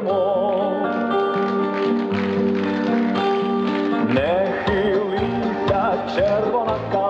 говоримо, не хилися червона.